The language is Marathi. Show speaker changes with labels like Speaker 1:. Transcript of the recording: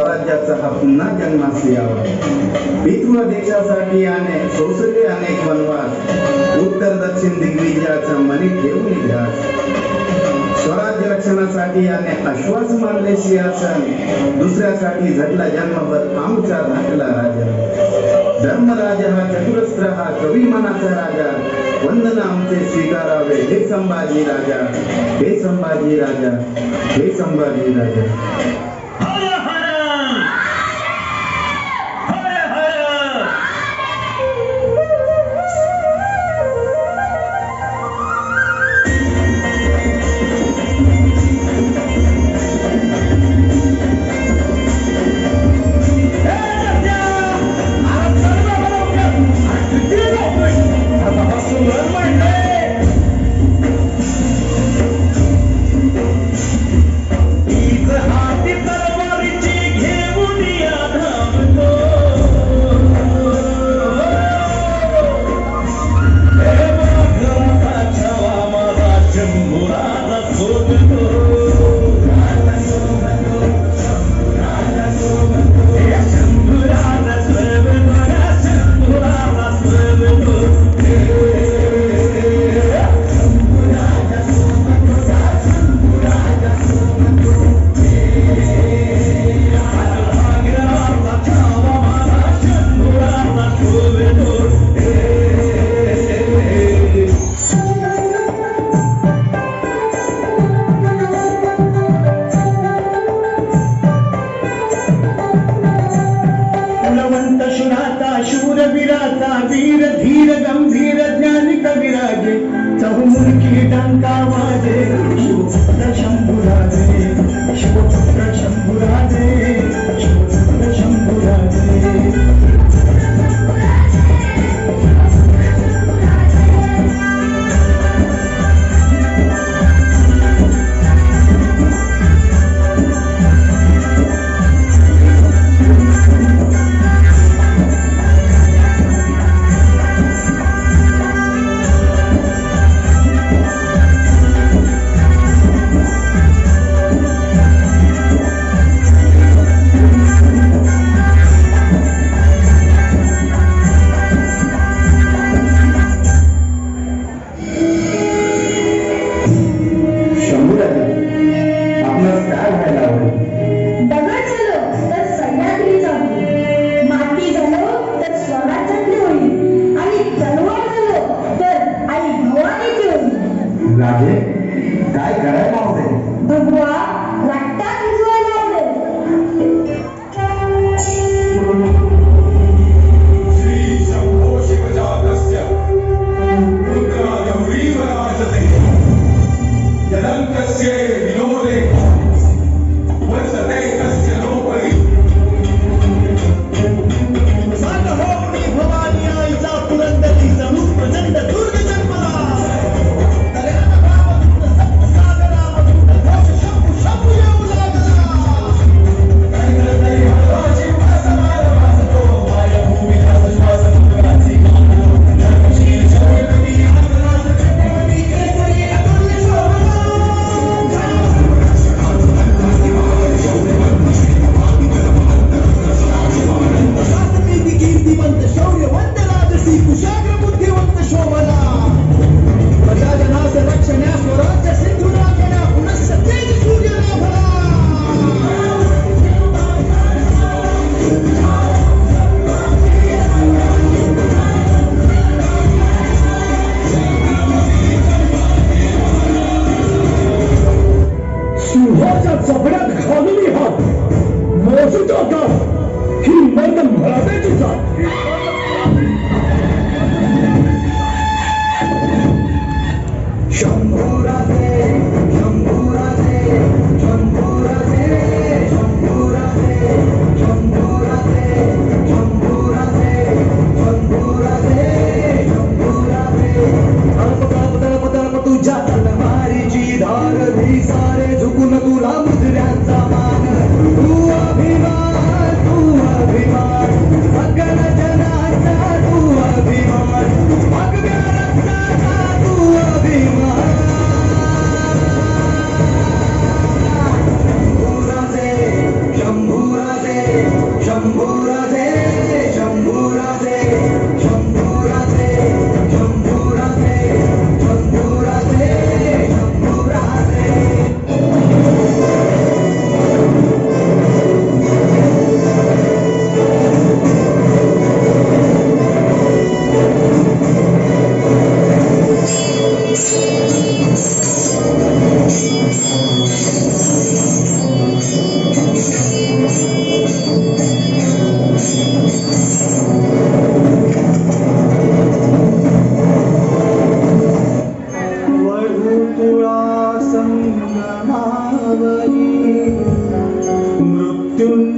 Speaker 1: स्वराज्याचा हा पुन्हा जन्मास यावा. पितृ देशासाठी अनेक सोसले अनेक वनवास उत्तर दक्षिण दिग्विजयाचा मनी ठेवून इतिहास. स्वराज्य रक्षणासाठी याने आश्वास मानले सिंहासन. दुसऱ्यासाठी झटला जन्मभर आमचा धाकला राजा. धर्मराज हा चतुरस्त्र हा कवी मनाचा राजा. वंदन आमचे स्वीकारावे हे संभाजी राजा. हे संभाजी राजा. हे संभाजी राजा.
Speaker 2: दाता धीर धीर गंभीर ज्ञानी कविराजे चहुमुखी डंका वाजे। He made the mother decide. teu